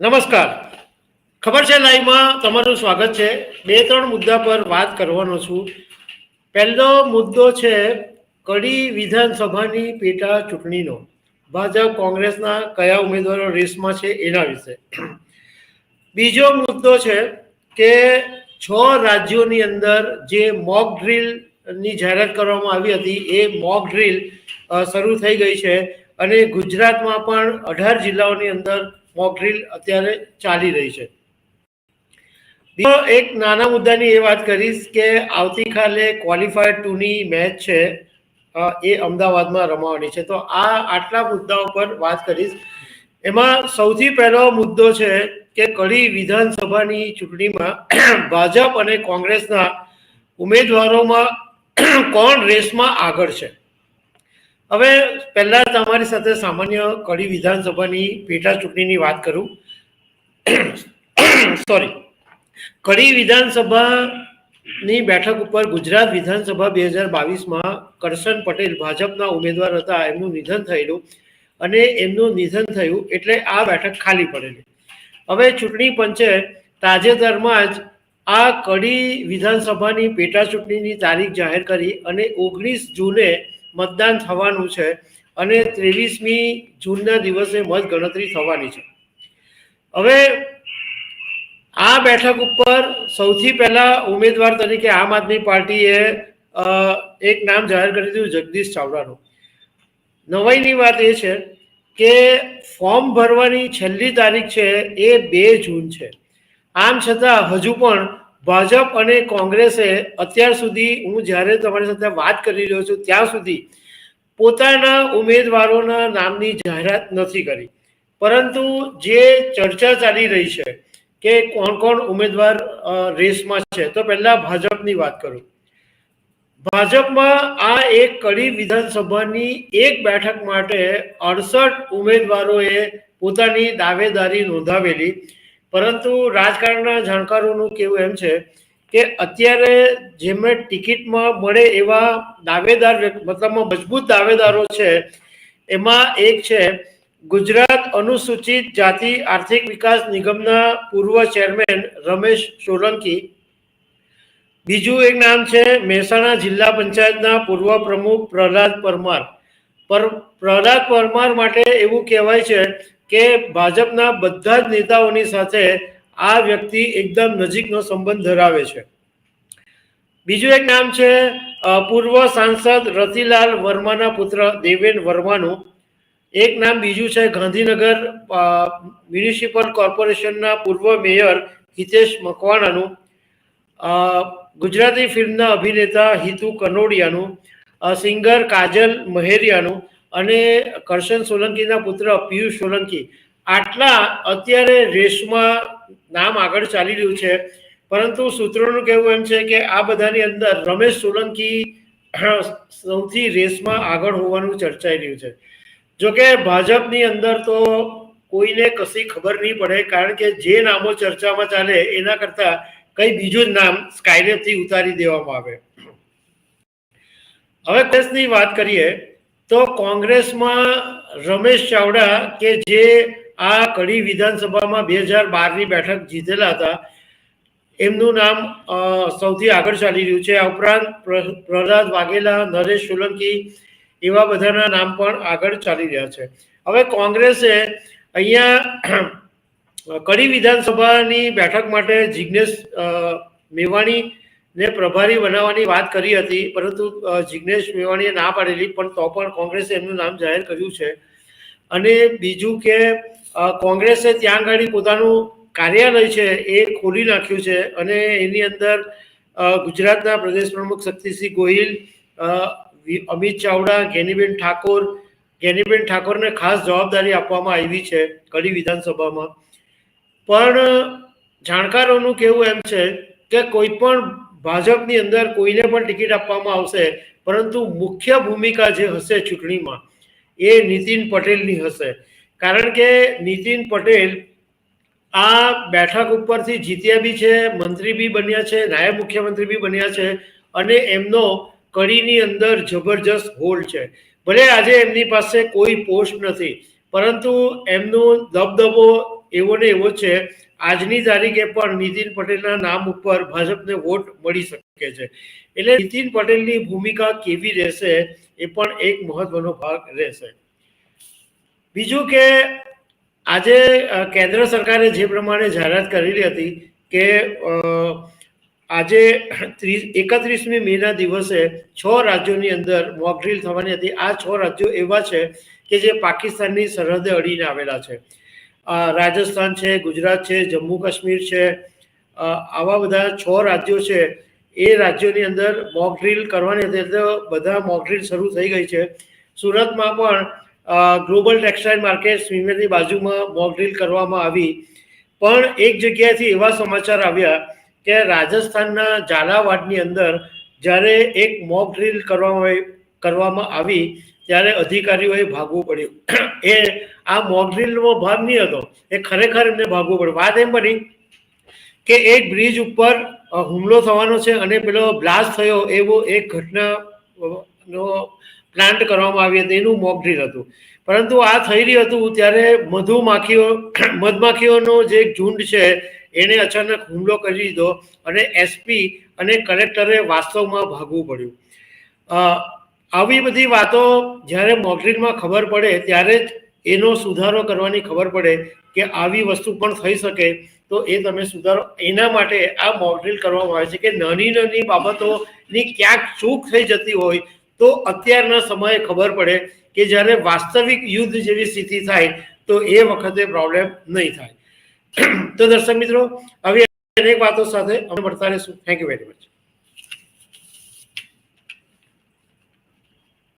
નમસ્કાર. ખબર છે લાઈવમાં તમારું સ્વાગત છે. બે, ત્રણ મુદ્દા પર વાત કરવાનો છું. પહેલો મુદ્દો છે કડી વિધાનસભાની પેટા ચૂંટણીનો. ભાજપ કોંગ્રેસના કયા ઉમેદવારો રેસમાં છે એના વિશે. બીજો મુદ્દો છે કે છ રાજ્યોની અંદર જે મોક ડ્રીલની જાહેરાત કરવામાં આવી હતી, એ મોક ડ્રીલ શરૂ થઈ ગઈ છે. અને ગુજરાતમાં પણ અઢાર જિલ્લાઓની અંદર મોક ડ્રીલ અત્યારે ચાલી રહી છે. એક નાના મુદ્દાની એ વાત કરીશ કે આવતીકાલે ક્વોલિફાયર ટુની મેચ છે. એ અમદાવાદમાં રમાવાની છે. તો આ આટલા મુદ્દાઓ પર વાત કરીશ. એમાં સૌથી પહેલો મુદ્દો છે કે કડી વિધાનસભાની ચૂંટણીમાં ભાજપ અને કોંગ્રેસના ઉમેદવારોમાં કોણ રેસમાં આગળ છે? હવે પહેલા તમારી સાથે સામાન્ય કડી વિધાનસભાની પેટા ચૂંટણીની વાત કરું. સોરી કડી વિધાનસભાની બેઠક ઉપર ગુજરાત વિધાનસભા બે હજાર બાવીસમાં કરશન પટેલ ભાજપના ઉમેદવાર હતા, એમનું નિધન થયેલું અને એમનું નિધન થયું એટલે આ બેઠક ખાલી પડેલી. હવે ચૂંટણી પંચે તાજેતરમાં જ આ કડી વિધાનસભાની પેટા ચૂંટણીની તારીખ જાહેર કરી અને ઓગણીસ જૂને મતદાન થવાનું છે અને ત્રેવીસમી જૂનના દિવસે મત ગણતરી થવાની છે. હવે આ બેઠક ઉપર સૌથી પહેલા ઉમેદવાર તરીકે આમ આદમી પાર્ટીએ એક નામ જાહેર કરી દીધું, જગદીશ ચાવડાનું. નવાઈની વાત એ છે કે ફોર્મ ભરવાની છેલ્લી તારીખ છે એ બે જૂન છે. આમ છતાં હજુ પણ ભાજપ અને કોંગ્રેસે અત્યાર સુધી હું જ્યારે તમારી સાથે વાત કરી રહ્યો છું, ત્યાં સુધી પોતાના ઉમેદવારોના નામની જાહેરાત નથી કરી. પરંતુ જે ચર્ચા ચાલી રહી છે કે કોણ કોણ ઉમેદવાર રેસમાં છે, તો પહેલા ભાજપની વાત કરું. ભાજપમાં આ એક કડી વિધાનસભાની એક બેઠક માટે અડસઠ ઉમેદવારોએ પોતાની દાવેદારી નોંધાવેલી. પરંતુ રાજકારણના જાણકારોનું કેવું એમ છે કે અત્યારે જેમને ટિકિટમાં મળે એવા દાવેદાર મતલબમાં મજબૂત દાવેદારો છે, એમાં એક છે ગુજરાત અનુસૂચિત જાતિ આર્થિક વિકાસ નિગમના પૂર્વ ચેરમેન રમેશ સોલંકી. બીજું એક નામ છે મહેસાણા જિલ્લા પંચાયતના પૂર્વ પ્રમુખ પ્રહલાદ પરમાર. પર, પ્રહલાદ પરમાર માટે એવું કહેવાય છે કે ભાજપના બધા જ નેતાઓની સાથે આ વ્યક્તિ એકદમ નજીકનો સંબંધ ધરાવે છે. બીજું એક નામ છે પૂર્વ સાંસદ રતિલાલ વર્માના પુત્ર દેવેન વર્માનું. એક નામ બીજું છે, ગાંધીનગર મ્યુનિસિપલ કોર્પોરેશનના પૂર્વ મેયર હિતેશ મકવાણાનું. ગુજરાતી ફિલ્મના અભિનેતા હિતુ કનોડિયાનું. સિંગર કાજલ મહેરિયાનું. અને કરશન સોલંકીના પુત્ર પિયુષ સોલંકી આટલા અત્યારે રેસમાં નામ આગળ ચાલી રહ્યું છે. પરંતુ સૂત્રોનું કહેવું એમ છે કે આ બધાની અંદર રમેશ સોલંકી સૌથી રેસમાં આગળ હોવાનું ચર્ચાઈ રહ્યું છે. જોકે ભાજપની અંદર તો કોઈને કશી ખબર નહીં પડે કારણ કે જે નામો ચર્ચામાં ચાલે એના કરતાં કઈ બીજું જ નામ સ્કાયરેપથી ઉતારી દેવામાં આવે. હવે કોંગ્રેસની વાત કરીએ તો કોંગ્રેસમાં રમેશ ચાવડા કે જે આ કડી વિધાનસભામાં બે હજાર બારની બેઠક જીતેલા હતા એમનું નામ સૌથી આગળ ચાલી રહ્યું છે. આ ઉપરાંત પ્ર- પ્રહલાદ વાઘેલા નરેશ સોલંકી એવા બધાના નામ પણ આગળ ચાલી રહ્યા છે. હવે કોંગ્રેસે અહીંયા કડી વિધાનસભાની બેઠક માટે જિજ્ઞેશ અ, મેવાણીને પ્રભારી બનાવવાની વાત કરી હતી, પરંતુ જિગ્નેશ મેવાણીએ ના પાડેલી, પણ તો પણ કોંગ્રેસે એમનું નામ જાહેર કર્યું છે. અને બીજું કે કોંગ્રેસે ત્યાં આગળ પોતાનું કાર્યાલય છે એ ખોલી નાખ્યું છે અને એની અંદર ગુજરાતના પ્રદેશ પ્રમુખ શક્તિસિંહ ગોહિલ અમિત ચાવડા, ગેનીબેન ઠાકોર, ગેનીબેન ઠાકોરને ખાસ જવાબદારી આપવામાં આવી છે કડી વિધાનસભામાં. પણ, જાણકારોનું કેવું એમ છે કે કોઈ પણ ભાજપની અંદર કોઈને પણ ટિકિટ આપવામાં આવશે, પરંતુ મુખ્ય ભૂમિકા જે હશે ચૂંટણીમાં, એ નીતિન પટેલની હશે. કારણ કે નીતિન પટેલ આ બેઠક ઉપરથી જીત્યા બી છે, મંત્રી બી બન્યા છે, નાયબ મુખ્યમંત્રી બી બન્યા છે, અને એમનો કડીની અંદર જબરજસ્ત હોલ્ડ છે. ભલે આજે એમની પાસે કોઈ પોસ્ટ નથી, પરંતુ એમનો દબદબો એવો ને એવો છે આજની તારીખે પણ નીતિન પટેલના નામ ઉપર ભાજપને વોટ મળી શકે છે. એટલે નીતિન પટેલની ભૂમિકા કેવી રહેશે એ પણ એક મહત્વનો ભાગ રહેશે. બીજું કે આજે કેન્દ્ર સરકારે જે પ્રમાણે જાહેરાત કરેલી હતી કે આજે ત્રીસ, એકત્રીસમી મેના દિવસે છ રાજ્યોની અંદર મોકડ્રીલ થવાની હતી. આ છ રાજ્યો એવા છે કે જે પાકિસ્તાનની સરહદે અડીને આવેલા છે. રાજસ્થાન છે, ગુજરાત છે, જમ્મુ કાશ્મીર છે. આવા બધા છ રાજ્યો છે. એ રાજ્યોની અંદર મોક ડ્રીલ કરવાની હતી એટલે બધા મોક ડ્રીલ શરૂ થઈ ગઈ છે. સુરતમાં પણ ગ્લોબલ ટેક્સટાઇલ માર્કેટ સ્વિમેરની બાજુમાં મોક ડ્રીલ કરવામાં આવી. પણ એક જગ્યાએથી એવા સમાચાર આવ્યા કે રાજસ્થાનના ઝાલાવાડની અંદર જ્યારે એક મોક ડ્રીલ કરવામાં કરવામાં આવી ત્યારે અધિકારીઓએ ભાગવું પડ્યું. એ આ મોકડ્રીલનો ભાગ નહીં હતો. એ ખરેખર એમને ભાગવું પડ્યું. વાત એમ બની કે એક બ્રિજ ઉપર હુમલો થવાનો છે અને પેલો બ્લાસ્ટ થયો એવો એક ઘટના નો પ્લાન્ટ કરવામાં આવી હતી. એનું મોકડ્રીલ હતું. પરંતુ આ થઈ રહ્યું હતું ત્યારે મધુમાખીઓ, મધમાખીઓનો જે ઝુંડ છે એણે અચાનક હુમલો કરી દીધો અને એસપી અને કલેક્ટરે વાસ્તવમાં ભાગવું પડ્યું. આવી બધી વાતો જ્યારે મોકડ્રીલમાં ખબર પડે, ત્યારે જ એનો સુધારો કરવાની ખબર પડે કે આવી વસ્તુ પણ થઈ શકે. તો એ તમે સુધારો, એના માટે આ મોકડ્રીલ કરવામાં આવે છે કે નાની નાની બાબતોની ક્યાંક ચૂક થઈ જતી હોય, તો અત્યારના સમયે ખબર પડે કે જ્યારે વાસ્તવિક યુદ્ધ જેવી સ્થિતિ થાય, તો એ વખતે પ્રોબ્લેમ નહીં થાય. તો દર્શક મિત્રો હવે અનેક વાતો સાથે અમે મળતા રહીશું. Thank you very much